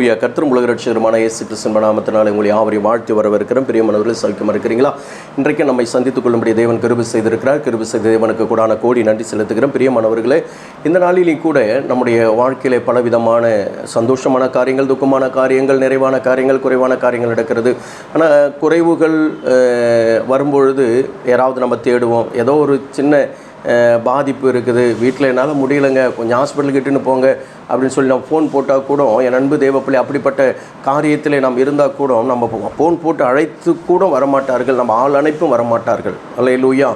ஐயா கர்த்தரும் உலக ரட்சகருமான இயேசு கிறிஸ்தன் நாமத்தினால் உங்களை யாவரையும் வாழ்த்து வரவிருக்கிறோம் மனவர்களை சௌக்கியமாக இருக்கிறீங்களா இன்றைக்கு நம்மை சந்தித்துக் கொள்ளும்படி தேவன் கிருபி செய்திருக்கிறார். கிருபி செய்த தேவனுக்கு கூடான கோடி நன்றி செலுத்துகிறோம். பிரியமானவர்களே இந்த நாளிலையும் கூட நம்முடைய வாழ்க்கையிலே பலவிதமான சந்தோஷமான காரியங்கள் துக்கமான காரியங்கள் நிறைவான காரியங்கள் குறைவான காரியங்கள் நடக்கிறது. ஆனால் குறைவுகள் வரும்பொழுது யாராவது நம்ம தேடுவோம். ஏதோ ஒரு சின்ன பாதிப்பு இருக்குது. வீட்டில் என்னால் முடியலைங்க. கொஞ்சம் ஹாஸ்பிட்டலுக்கு இட்டுன்னு போங்க அப்படின்னு சொல்லி நான் ஃபோன் போட்டால் கூட என் அன்பு தேவப்பிள்ளை அப்படிப்பட்ட காரியத்தில் நாம் இருந்தால் கூட நம்ம ஃபோன் போட்டு அழைத்து கூட வரமாட்டார்கள். நம்ம ஆள் அணைப்பும் வரமாட்டார்கள். அல்ல லூயா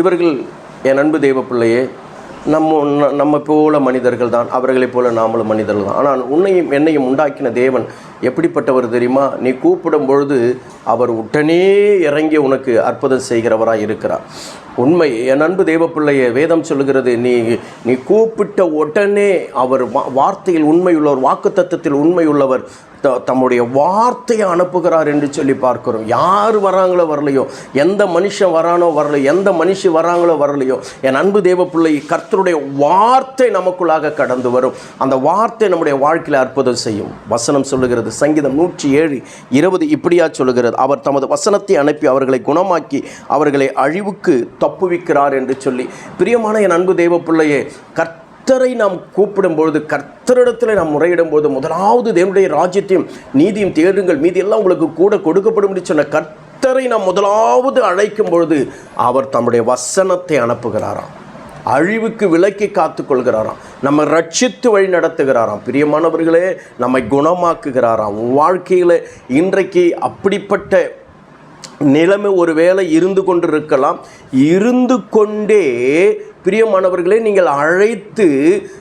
இவர்கள் என் அன்பு தேவப்பிள்ளையே நம்ம நம்ம போல மனிதர்கள் தான். அவர்களைப் போல நாமளும் மனிதர்கள் தான். ஆனால் உன்னையும் என்னையும் உண்டாக்கின தேவன் எப்படிப்பட்டவர் தெரியுமா? நீ கூப்பிடும் பொழுது அவர் உடனே இறங்கி உனக்கு அற்புதம் செய்கிறவராக இருக்கிறார். உண்மை. என் அன்பு தேவப்பிள்ளையே வேதம் சொல்லுகிறது நீ நீ கூப்பிட்ட உடனே அவர் வா- வார்த்தையில் உண்மையுள்ளவர் வாக்கு தத்துவத்தில் உண்மையுள்ளவர் த- தம்முடைய வார்த்தையை அனுப்புகிறார் என்று சொல்லி பார்க்கிறோம். யார் வராங்களோ வரலையோ எந்த மனுஷன் வரானோ வரலையோ எந்த மனுஷி வராங்களோ வரலையோ என் அன்பு தேவ பிள்ளை கர்த்தருடைய வார்த்தை நமக்குள்ளாக கடந்து வரும். அந்த வார்த்தை நம்முடைய வாழ்க்கையில் அற்புதம் செய்யும். வசனம் சொல்லுகிறது சங்கீதம் நூற்றி ஏழு இருபது இப்படியா சொல்லுகிறது. அவர் தமது வசனத்தை அனுப்பி அவர்களை குணமாக்கி அவர்களை அழிவுக்கு தப்புவிக்கிறார் என்று சொல்லி. பிரியமான என் அன்பு தெய்வ பிள்ளையே கர்த்தரை நாம் கூப்பிடும் பொழுது கர்த்தரிடத்தில் நாம் முறையிடும்போது முதலாவது தேவனுடைய ராஜ்யத்தையும் நீதியும் தேடுங்கள். மீதி எல்லாம் உங்களுக்கு கூட கொடுக்கப்படும் என்று சொன்ன கர்த்தரை நாம் முதலாவது அழைக்கும் பொழுது அவர் தம்முடைய வசனத்தை அனுப்புகிறாராம். அழிவுக்கு விலக்கி காத்து கொள்கிறாராம் நம்ம ரட்சித்து வழி நடத்துகிறாராம். பிரியமானவர்களே நம்மை குணமாக்குகிறாராம். வாழ்க்கையில் இன்றைக்கு அப்படிப்பட்ட நிலைமை ஒருவேளை இருந்து கொண்டு இருக்கலாம் இருந்து கொண்டே பிரியமானவர்களே நீங்கள் அழைத்து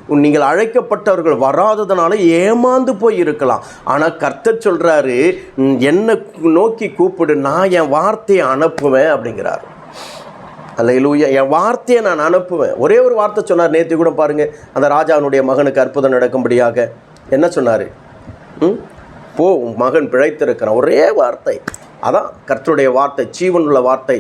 நீங்கள் அழைக்கப்பட்டவர்கள் வராததுனால ஏமாந்து போய் இருக்கலாம் ஆனால் கர்த்தர் சொல்கிறாரு என்னை நோக்கி கூப்பிடு நான் என் வார்த்தையை அனுப்புவேன் அப்படிங்கிறார். அல்லையிலூயா என் வார்த்தையை நான் அனுப்புவேன். ஒரே ஒரு வார்த்தை சொன்னார் நேற்று கூட பாருங்கள் அந்த ராஜாவினுடைய மகனுக்கு அற்புதம் நடக்கும்படியாக. என்ன சொன்னார்? ம்? போ மகன் பிழைத்திருக்கிறான். ஒரே வார்த்தை. அதான் கர்த்தருடைய வார்த்தை ஜீவனுள்ள வார்த்தை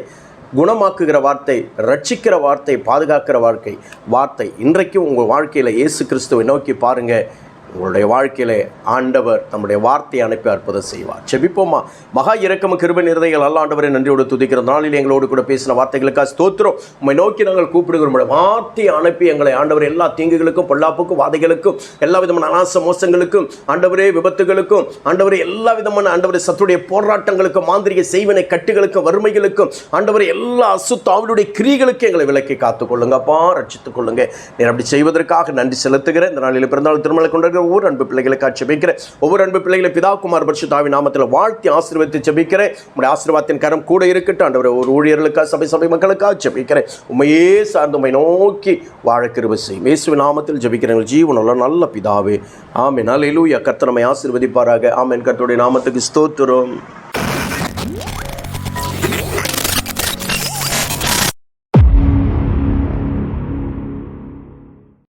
குணமாக்குகிற வார்த்தை ரட்சிக்கிற வார்த்தை பாதுகாக்கிற வாழ்க்கை வார்த்தை. இன்றைக்கும் உங்கள் வாழ்க்கையில் இயேசு கிறிஸ்துவை நோக்கி பாருங்கள் உங்களுடைய வாழ்க்கையிலே ஆண்டவர் நம்முடைய வார்த்தையை அனுப்பி அற்புதம் செய்வார். செபிப்போமா மகா இறக்கம் கிருபை நிறதைகள் அல்ல ஆண்டவரை நன்றியோடு துதிக்கிற நாளில் எங்களோடு கூட பேசின வார்த்தைகளுக்காக ஸ்தோத்திரம். உண்மை நோக்கி நாங்கள் கூப்பிடுகிறோம். உம்முடைய வார்த்தையை அனுப்பி எங்களை ஆண்டவர் எல்லா தீங்குகளுக்கும் பொல்லாப்புக்கும் வாதைகளுக்கும் எல்லா விதமான அனாச மோசங்களுக்கும் ஆண்டவரே விபத்துகளுக்கும் ஆண்டவரே எல்லா விதமான ஆண்டவரே சத்துடைய போராட்டங்களுக்கும் மாந்திரிக செய்வனை கட்டுகளுக்கும் வறுமைகளுக்கும் ஆண்டவரை எல்லா அசுத்தாவினுடைய கிரிகளுக்கும் எங்களை விலக்கி காத்துக்கொள்ளுங்கப்பா ரட்சித்துக் கொள்ளுங்க. நீர் அப்படி செய்வதற்காக நன்றி செலுத்துகிறேன். இந்த நாளில் பிறந்தாள் திருமலை கொண்டிருக்கிற ஒவ்வொரு அன்பு பிள்ளைகளுக்கு செபிக்கிறேன். ஒவ்வொரு அன்பு பிள்ளைகளை பிதா குமார் பரிசுத்தாவி நாமத்தில் வாழ்த்தி ஆசீர்வதித்து செபிக்கிறேன். உங்களுடைய ஆசீர்வாதத்தின் கரம் கூட இருக்கட்டும் ஆண்டவர். ஒரு ஊழியர்களுக்காக சபை சபை மக்களுக்காக செபிக்கிறேன். உண்மையே சார்ந்து உண்மை நோக்கி வாழ செய்யும். இயேசுவின் நாமத்தில் ஜெபிக்கிறேன். ஜீவனுள்ள நல்ல பிதாவே. ஆமே நல்ல இலூயா நம்மை ஆசீர்வதிப்பாராக. ஆமேன். கர்த்தருடைய நாமத்துக்கு ஸ்தோத்திரம்.